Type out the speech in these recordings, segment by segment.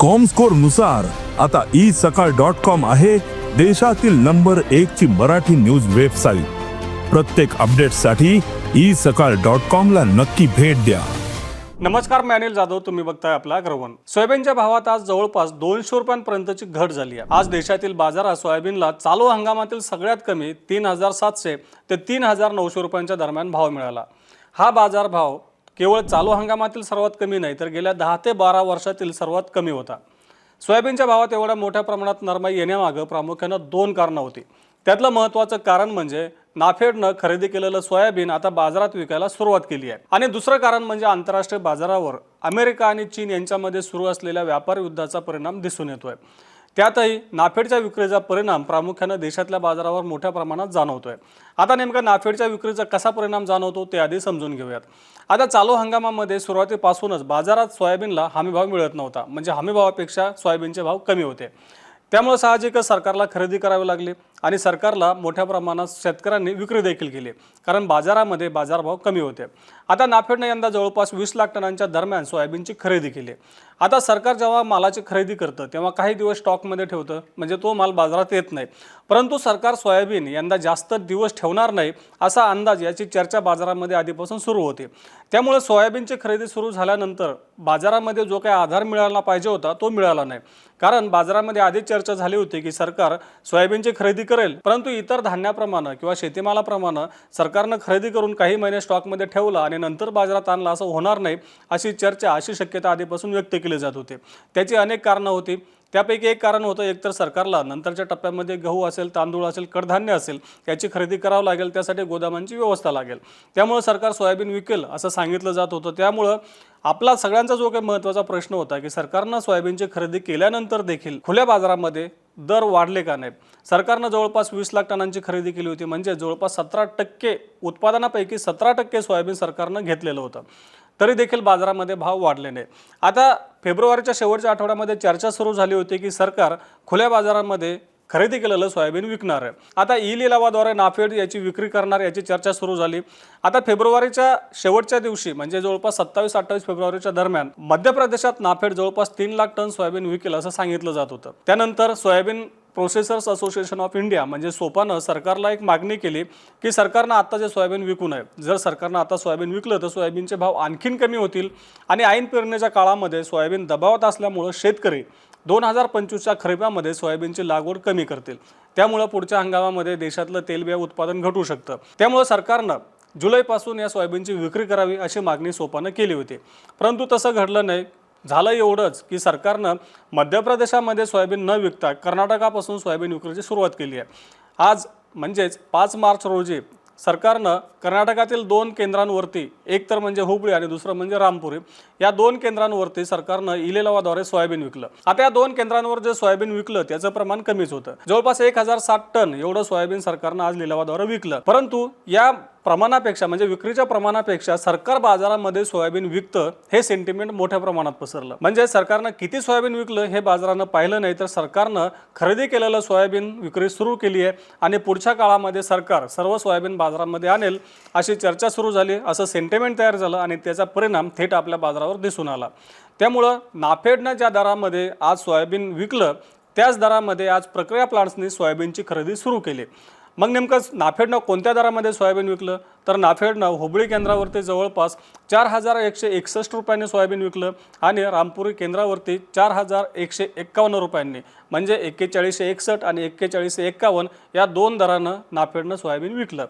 कॉमस्कोरनुसार आता ई सकाळ dot com आहे देशातील नंबर एक ची मराठी न्यूज वेबसाईट प्रत्येक अपडेटसाठी ई सकाळ डॉट कॉम ला नक्की भेट द्या. नमस्कार मी अनिल जाधव. तुम्ही बघताय आपला अग्रवन. सोयाबीनच्या भावात आज जवळपास दोनशे रुपयांपर्यंतची घट झाली आहे. आज देशातील बाजारात सोयाबीनला चालू हंगामातील सगळ्यात कमी तीन हजार सातशे ते तीन हजार नऊशे रुपयांच्या दरम्यान भाव मिळाला. हा बाजार भाव केवळ चालू हंगामातील सर्वात कमी नाही तर गेल्या दहा ते बारा वर्षातील सर्वात कमी होता. सोयाबीनच्या भावात एवढ्या मोठ्या प्रमाणात नरमाई येण्यामागं प्रामुख्यानं दोन कारणं होती. त्यातलं महत्त्वाचं कारण म्हणजे नाफेडनं खरेदी केलेलं सोयाबीन आता बाजारात विकायला सुरुवात केली आहे. आणि दुसरं कारण म्हणजे आंतरराष्ट्रीय बाजारावर अमेरिका आणि चीन यांच्यामध्ये सुरू असलेल्या व्यापार युद्धाचा परिणाम दिसून येतोय. त्यातही नाफेडच्या विक्रीचा परिणाम प्रामुख्यानं देशातल्या बाजारावर मोठ्या प्रमाणात जाणवतोय. आता नेमका नाफेडच्या विक्रीचा कसा परिणाम जाणवतो ते आधी समजून घेऊयात. आता चालू हंगामामध्ये सुरुवातीपासूनच बाजारात सोयाबीनला हमीभाव मिळत नव्हता. म्हणजे हमीभावापेक्षा सोयाबीनचे भाव कमी होते. त्यामुळे साहजिकच सरकारला खरेदी करावी लागली आणि सरकारला मोठ्या प्रमाणात शेतकऱ्यांनी विक्री देखील केली. कारण बाजारामध्ये बाजारभाव कमी होते. आता नाफेडनं यंदा जवळपास वीस लाख टनांच्या दरम्यान सोयाबीनची खरेदी केली. आता सरकार जेव्हा मालाची खरेदी करतं तेव्हा काही दिवस स्टॉकमध्ये ठेवतं म्हणजे तो माल बाजारात येत नाही. परंतु सरकार सोयाबीन यंदा जास्त दिवस ठेवणार नाही असा अंदाज याची चर्चा बाजारामध्ये आधीपासून सुरू होती. त्यामुळे सोयाबीनची खरेदी सुरू झाल्यानंतर बाजारामध्ये जो काही आधार मिळाला पाहिजे होता तो मिळाला नाही. कारण बाजारामध्ये आधी चर्चा झाली होती की सरकार सोयाबीनची खरेदी करेल परंतु इतर धान्याप्रमाणे किंवा शेतीमालाप्रमाणे सरकारनं खरेदी करून काही महिने स्टॉकमध्ये ठेवला आणि नंतर बाजारात आणला असं होणार नाही अशी चर्चा अशी शक्यता आधीपासून व्यक्त केली जात होते. त्याची अनेक कारणं होती. त्यापैकी एक कारण होतं एकतर सरकारला नंतरच्या टप्प्यामध्ये गहू असेल तांदूळ असेल कडधान्य असेल याची खरेदी करावं लागेल त्यासाठी गोदामांची व्यवस्था लागेल. त्यामुळं सरकार सोयाबीन विकेल असं सांगितलं जात होतं. त्यामुळं आपला सगळ्यांचा जो काही महत्त्वाचा प्रश्न होता की सरकारनं सोयाबीनची खरेदी केल्यानंतर देखील खुल्या बाजारामध्ये दर वाढले का नाही? सरकारनं जवळपास वीस लाख टनांची खरेदी केली होती. म्हणजे जवळपास सतरा टक्के उत्पादनापैकी सतरा टक्के सोयाबीन सरकारनं घेतलेलं होतं. तरी देखील बाजारामध्ये भाव वाढले नाही आता फेब्रुवारीच्या शेवटच्या आठवड्यामध्ये चर्चा सुरू झाली होती की सरकार खुल्या बाजारामध्ये खरेदी केलेलं सोयाबीन विकणार आहे. आता ई लिलावाद्वारे नाफेड याची विक्री करणार याची चर्चा सुरू झाली. आता फेब्रुवारीच्या शेवटच्या दिवशी म्हणजे जवळपास सत्तावीस अठ्ठावीस फेब्रुवारीच्या दरम्यान मध्य प्रदेशात नाफेड जवळपास तीन लाख टन सोयाबीन विकेल असं सांगितलं जात होतं. त्यानंतर soybean processors association of India म्हणजे सोपानं सरकारला एक मागणी केली की सरकारनं आता जे सोयाबीन विकू नये जर सरकारनं आता सोयाबीन विकलं तर सोयाबीनचे भाव आणखीन कमी होतील आणि ऐन पेरणीच्या काळामध्ये सोयाबीन दबावात असल्यामुळं शेतकरी दोन हजार पंचवीसच्या खरीपामध्ये सोयाबीनची लागवड कमी करतील. त्यामुळं पुढच्या हंगामामध्ये देशातलं तेलबिया उत्पादन घटू शकतं. त्यामुळं सरकारनं जुलैपासून या सोयाबीनची विक्री करावी अशी मागणी सोपानं केली होती. परंतु तसं घडलं नाही. झालं एवढंच की सरकारनं मध्य प्रदेशामध्ये सोयाबीन न विकता कर्नाटकापासून सोयाबीन विक्रीची सुरुवात केली आहे. आज म्हणजेच पाच मार्च रोजी सरकारनं कर्नाटकातील दोन केंद्रांवरती एक तर म्हणजे हुबळी आणि दुसरं म्हणजे रामपुरी या दोन केंद्रांवरती सरकारनं इलेलावाद्वारे सोयाबीन विकलं. आता या दोन केंद्रांवर जे सोयाबीन विकलं त्याचं प्रमाण कमीच होतं. जवळपास एक हजार साठ टन एवढं सोयाबीन सरकारनं आज लिलावाद्वारे विकलं. परंतु या प्रमाणापेक्षा म्हणजे विक्रीच्या प्रमाणापेक्षा सरकार बाजारामध्ये सोयाबीन विकतं हे सेंटिमेंट मोठ्या प्रमाणात पसरलं. म्हणजे सरकारनं किती सोयाबीन विकलं हे बाजारानं पाहिलं नाही तर सरकारनं खरेदी केलेलं सोयाबीन विक्री सुरू केली आहे आणि पुढच्या काळामध्ये सरकार सर्व सोयाबीन बाजारामध्ये आणेल अशी चर्चा सुरू झाली असं सेंटिमेंट तयार झालं आणि त्याचा परिणाम थेट आपल्या बाजारावर दिसून आला. त्यामुळं नाफेडनं ज्या दरामध्ये आज सोयाबीन विकलं त्याच दरामध्ये आज प्रक्रिया प्लांट्सनी सोयाबीनची खरेदी सुरू केली. मग नेमकं नाफेडनं कोणत्या दरामध्ये सोयाबीन विकलं? तर नाफेडनं हुबळी केंद्रावरती जवळपास चार हजार एकशे एकसष्ट रुपयांनी सोयाबीन विकलं आणि रामपुरी केंद्रावरती चार हजार एकशे एक्कावन्न रुपयांनी. म्हणजे एक्केचाळीसशे एकसष्ट आणि एक्केचाळीसशे एक्कावन्न या दोन दरानं नाफेडनं सोयाबीन विकलं.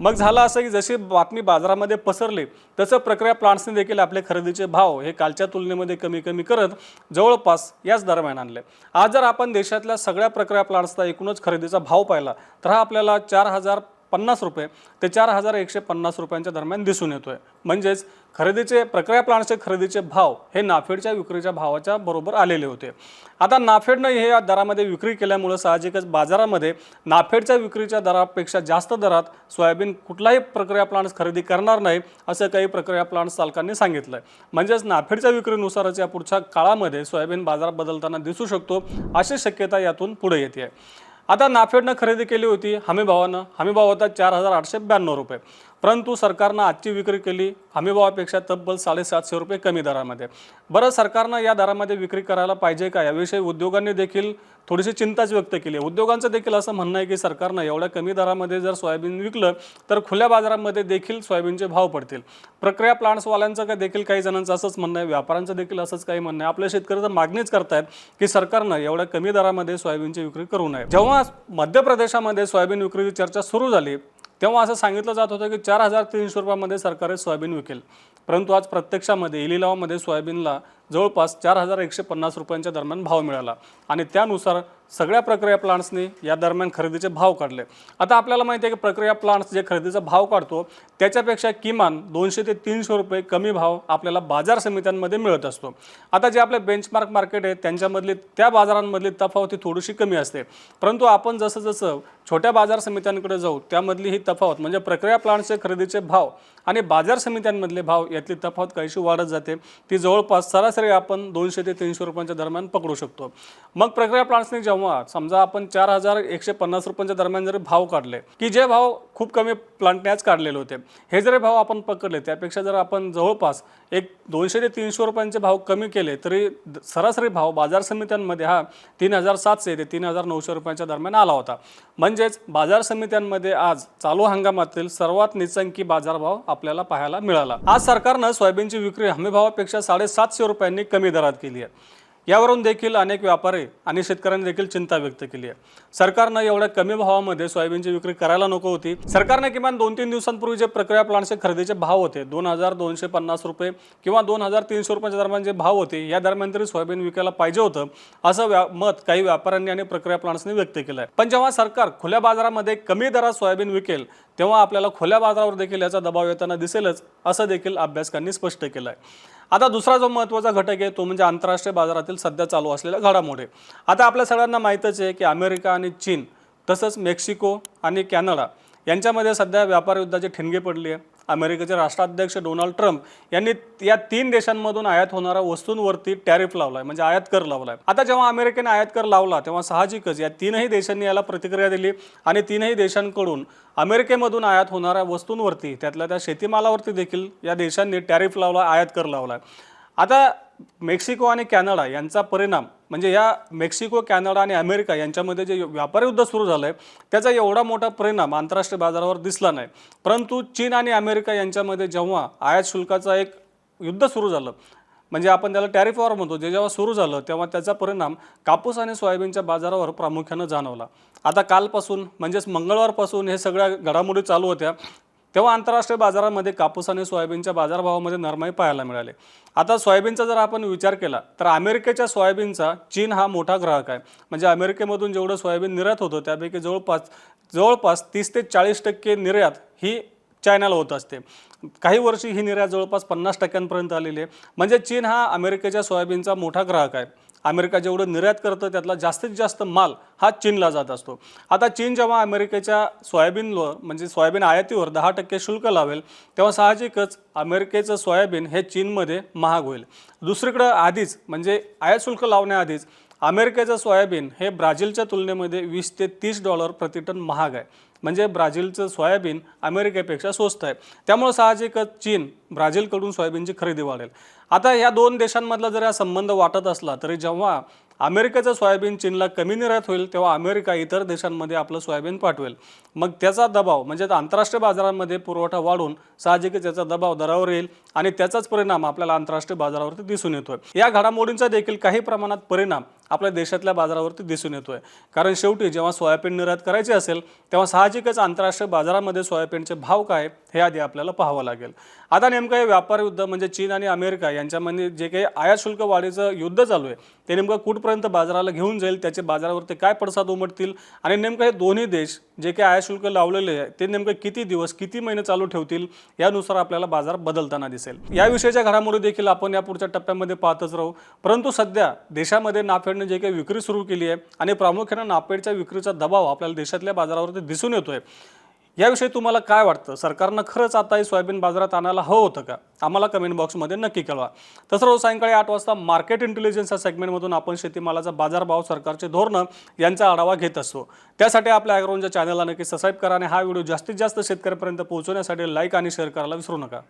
मग झालं असं की जशी बातमी बाजारामध्ये पसरली तसं प्रक्रिया प्लांट्सने देखील आपले खरेदीचे भाव हे कालच्या तुलनेमध्ये कमी कमी करत जवळपास याच दरम्यान आणले. आज जर आपण देशातल्या सगळ्या प्रक्रिया प्लांट्सचा एकूणच खरेदीचा भाव पाहिला तर हा आपल्याला चार हजार पन्नास रुपये ते चार हजार एकशे पन्नास रुपयांच्या दरम्यान दिसून येतोय. म्हणजेच खरेदीचे प्रक्रिया प्लांटचे खरेदीचे भाव हे नाफेडच्या विक्रीच्या भावाच्या बरोबर आलेले होते. आता नाफेडनं हे या दरामध्ये विक्री केल्यामुळं साहजिकच बाजारामध्ये नाफेडच्या विक्रीच्या दरापेक्षा जास्त दरात सोयाबीन कुठलाही प्रक्रिया प्लांट्स खरेदी करणार नाही असं काही प्रक्रिया प्लांट्स चालकांनी सांगितलं आहे म्हणजेच नाफेडच्या विक्रीनुसारच या पुढच्या काळामध्ये सोयाबीन बाजार बदलताना दिसू शकतो अशी शक्यता यातून पुढे येते आता नाफेडनं खरेदी केली होती हमीभावानं. हमीभाव होता चार हजार आठशे ब्याण्णव रुपये. परंतु सरकारनं आजची विक्री केली. हमीभावापेक्षा तब्बल साडेसातशे रुपये कमी दरामध्ये. बरं सरकारनं या दरामध्ये विक्री करायला पाहिजे का? याविषयी उद्योगांनी देखील थोडीशी चिंताच व्यक्त केली. आहे उद्योगांचं देखील असं म्हणणं आहे की सरकारनं एवढ्या कमी दरामध्ये जर सोयाबीन विकलं तर खुल्या बाजारामध्ये देखील सोयाबीनचे भाव पडतील. प्रक्रिया प्लांट्सवाल्यांचं का देखील काही जणांचं असंच म्हणणं आहे? व्यापाऱ्यांचं देखील असंच काही म्हणणं आहे? आपल्या शेतकरी तर मागणीच करतायत की सरकारनं एवढ्या कमी दरामध्ये सोयाबीनची विक्री करू नये. जेव्हा मध्य प्रदेशामध्ये सोयाबीन विक्रीची चर्चा सुरू झाली तेव्हा असं सांगितलं जात होतं की चार हजार तीनशे रुपयामध्ये सरकारी सोयाबीन विकेल. परंतु आज प्रत्यक्षामध्ये इलिलावामध्ये सोयाबीनला जवळपास चार हजार एकशे पन्नास रुपयांच्या दरम्यान भाव मिळाला. आणि त्यानुसार सगळ्या प्रक्रिया प्लांट्सनी या दरम्यान खरेदीचे भाव काढले. आता आपल्याला माहिती आहे की प्रक्रिया प्लांट्स जे खरेदीचा भाव काढतो त्याच्यापेक्षा किमान दोनशे ते तीनशे रुपये कमी भाव आपल्याला बाजार समित्यांमध्ये मिळत असतो. आता जे आपले बेंचमार्क मार्केट आहे त्यांच्यामधली त्या बाजारांमधली तफावत ही थोडीशी कमी असते. परंतु आपण जसं जसं छोट्या बाजार समित्यांकडे जाऊ त्यामधली ही तफावत म्हणजे प्रक्रिया प्लांट्सचे खरेदीचे भाव आणि बाजार समित्यांमधले भाव यातली तफावत काहीशी वाढत जाते ती जवळपास सरासरी आपण दोनशे ते तीनशे रुपयांच्या दरम्यान पकडू शकतो. मग प्रक्रिया प्लांट्सने जेव्हा समजा आपण चार हजार एकशे पन्नास रुपयांच्या दरम्यान जरी भाव काढले की जे भाव खूप कमी प्लांटने आज काढलेले होते. हे जरी भाव आपण पकडले त्यापेक्षा जर आपण जवळपास एक दोनशे ते तीनशे रुपयांचे भाव कमी केले तरी द- सरासरी भाव बाजार समित्यांमध्ये हा तीन हजार सातशे ते तीन हजार नऊशे रुपयांच्या दरम्यान आला होता. म्हणजेच बाजार समित्यांमध्ये आज चालू हंगामातील सर्वात निचंकी बाजारभाव आपल्याला पाहायला मिळाला. आज सरकारनं सोयाबीनची विक्री हमीभावापेक्षा साडेसातशे रुपयांनी कमी दरात केली आहे. यावरून देखील अनेक व्यापारी आणि शेतकऱ्यांनी देखील चिंता व्यक्त केली आहे. सरकारनं एवढ्या कमी भावामध्ये सोयाबीनची विक्री करायला नको होती. सरकारने किमान दोन तीन दिवसांपूर्वी जे प्रक्रिया प्लांटचे खरेदीचे भाव होते दोन हजार दोनशे पन्नास रुपये किंवा दोन हजार तीनशे रुपयाच्या दरम्यान जे भाव होते या दरम्यान तरी सोयाबीन विकायला पाहिजे होतं असं व्या मत काही व्यापाऱ्यांनी आणि प्रक्रिया प्लांट्सने व्यक्त केलं आहे. पण जेव्हा सरकार खुल्या बाजारामध्ये कमी दरात सोयाबीन विकेल तेव्हा आपल्याला खुल्या बाजारावर देखील याचा दबाव येताना दिसेलच असं देखील अभ्यासकांनी स्पष्ट केलं आहे. आता दुसरा जो महत्त्वाचा घटक आहे तो म्हणजे आंतरराष्ट्रीय बाजारातील सध्या चालू असलेल्या घडामोडी. आता आपल्या सगळ्यांना माहीतच आहे की अमेरिका आणि चीन तसंच मेक्सिको आणि कॅनडा यांच्यामध्ये सध्या व्यापार युद्धाची ठिणगी पडली आहे. अमेरिकेचे राष्ट्राध्यक्ष डोनाल्ड ट्रम्प यांनी या तीन देशांमधून आयात होणाऱ्या वस्तूंवरती टॅरिफ लावलाय म्हणजे आयात कर लावलाय. आता जेव्हा अमेरिकेने आयात कर लावला तेव्हा साहजिकच या तीनही देशांनी याला प्रतिक्रिया दिली आणि तीनही देशांकडून अमेरिकेमधून आयात होणाऱ्या वस्तूंवरती त्यातल्या त्या शेतीमालावरती देखील या देशांनी टॅरिफ लावला आयात कर लावलाय. आता मेक्सिको आणि कॅनडा यांचा परिणाम म्हणजे या मेक्सिको कॅनडा आणि अमेरिका यांच्यामध्ये जे व्यापारी युद्ध सुरू झालं आहे त्याचा एवढा मोठा परिणाम आंतरराष्ट्रीय बाजारावर दिसला नाही. परंतु चीन आणि अमेरिका यांच्यामध्ये जेव्हा आयात शुल्काचा एक युद्ध सुरू झालं म्हणजे आपण त्याला टॅरिफ वॉर म्हणतो जे जेव्हा सुरू झालं तेव्हा त्याचा परिणाम कापूस आणि सोयाबीनच्या बाजारावर प्रामुख्यानं जाणवला. आता कालपासून म्हणजेच मंगळवारपासून हे सगळ्या घडामोडी चालू होत्या. तेव्हा आंतरराष्ट्रीय बाजारामध्ये कापूस आणि सोयाबीनच्या बाजारभावामध्ये नरमाई पाहायला मिळाले. आता सोयाबीनचा जर आपण विचार केला तर अमेरिकेच्या सोयाबीनचा चीन हा मोठा ग्राहक आहे. म्हणजे अमेरिकेमधून जेवढं सोयाबीन निर्यात होतं त्यापैकी जवळपास जवळपास तीस ते चाळीस टक्के निर्यात ही चायनाला होत असते. काही वर्षी ही निर्यात जवळपास पन्नास टक्क्यांपर्यंत आलेली आहे. म्हणजे चीन हा अमेरिकेच्या सोयाबीनचा मोठा ग्राहक आहे. अमेरिका जेवढं निर्यात करतं त्यातला जास्तीत जास्त माल हा चीनला जात असतो. आता चीन जेव्हा अमेरिकेच्या सोयाबीनवर म्हणजे सोयाबीन आयातीवर दहा टक्के शुल्क लावेल तेव्हा साहजिकच अमेरिकेचं सोयाबीन हे चीनमध्ये महाग होईल. दुसरीकडं आधीच म्हणजे आयात शुल्क लावण्याआधीच अमेरिकेचं सोयाबीन हे ब्राझीलच्या तुलनेमध्ये वीस ते तीस डॉलर प्रतिटन महाग आहे. म्हणजे ब्राझीलचं सोयाबीन अमेरिकेपेक्षा स्वस्त आहे. त्यामुळे साहजिकच चीन ब्राझीलकडून सोयाबीनची खरेदी वाढेल. आता या दोन देशांमधला जर हा संबंध वाटत असला तरी जेव्हा अमेरिकेचं सोयाबीन चीनला कमी निर्यात होईल तेव्हा अमेरिका इतर देशांमध्ये आपलं सोयाबीन पाठवेल. मग त्याचा दबाव म्हणजे आंतरराष्ट्रीय बाजारांमध्ये पुरवठा वाढून साहजिकच याचा दबाव दरावर येईल आणि त्याचाच परिणाम आपल्याला आंतरराष्ट्रीय बाजारावरती दिसून येतोय. या घडामोडींचा देखील काही प्रमाणात परिणाम आपल्या देशातल्या बाजारावरती दिसून येतोय. कारण शेवटी जेव्हा सोयाबीन निर्यात करायची असेल तेव्हा साहजिकच आंतरराष्ट्रीय बाजारामध्ये सोयाबीनचे भाव काय हे आधी आपल्याला पाहावं लागेल. आता नेमकं हे व्यापार युद्ध म्हणजे चीन आणि अमेरिका यांच्यामध्ये जे काही आयात शुल्क वाढीचं युद्ध चालू आहे ते नेमकं कुठपर्यंत बाजाराला घेऊन जाईल त्याचे बाजारावरती काय पडसाद उमटतील आणि नेमकं हे दोन्ही देश जे काही आयात शुल्क लावलेले आहे ते नेमकं किती दिवस किती महिने चालू ठेवतील यानुसार आपल्याला बाजार बदलताना दिसेल. याविषयीच्या घडामोडी देखील आपण या पुढच्या टप्प्यामध्ये पाहतच राहू. परंतु सध्या देशामध्ये नाफेडने जे काही विक्री सुरू केली आहे आणि प्रामुख्यानं नाफेडच्या विक्रीचा दबाव आपल्याला देशातल्या बाजारावरती दिसून येतोय याविषयी तुम्हाला काय वाटतं? सरकारनं खरंच आता हे सोयाबीन बाजारात आणायला हवं होतं का? आम्हाला कमेंट बॉक्समध्ये नक्की कळवा. तसं रोज सायंकाळी आठ वाजता मार्केट इंटेलिजन्स या सेगमेंटमधून आपण शेतीमालाचा बाजारभाव सरकारचे धोरणं यांचा आढावा घेत असतो. त्यासाठी आपल्या ॲग्रोनच्या चॅनलला नक्की सबस्क्राईब करा आणि हा व्हिडिओ जास्तीत जास्त शेतकऱ्यांपर्यंत पोहोचवण्यासाठी लाईक आणि शेअर करायला विसरू नका.